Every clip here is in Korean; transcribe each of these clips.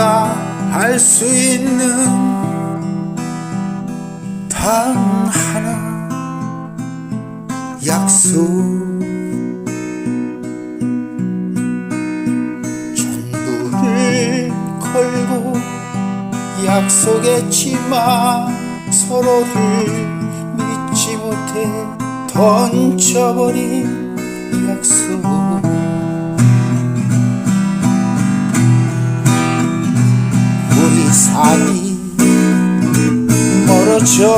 할수 있는 단 하나 약속. 전부를 걸고 약속했지만 서로를 믿지 못해 던져버린 약속 사이 멀어져.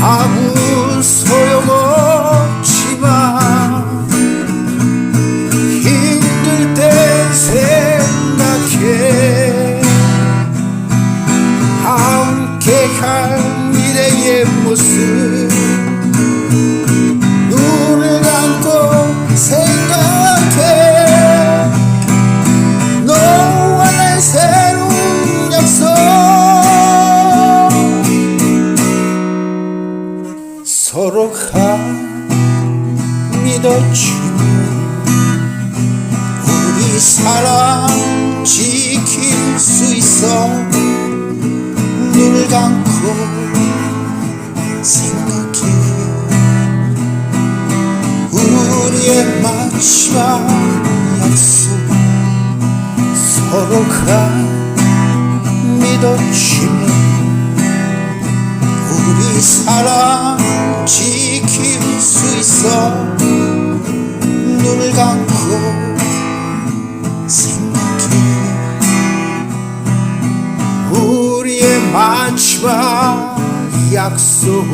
아무 소용없지만 힘들 때 생각해. 함께 갈 미래의 모습 서로가 믿어주는 우리 사랑 지킬 수 있어. 눈을 감고 생각해. 우리의 마지막 약속. 서로가 믿어주면 Açma yaksun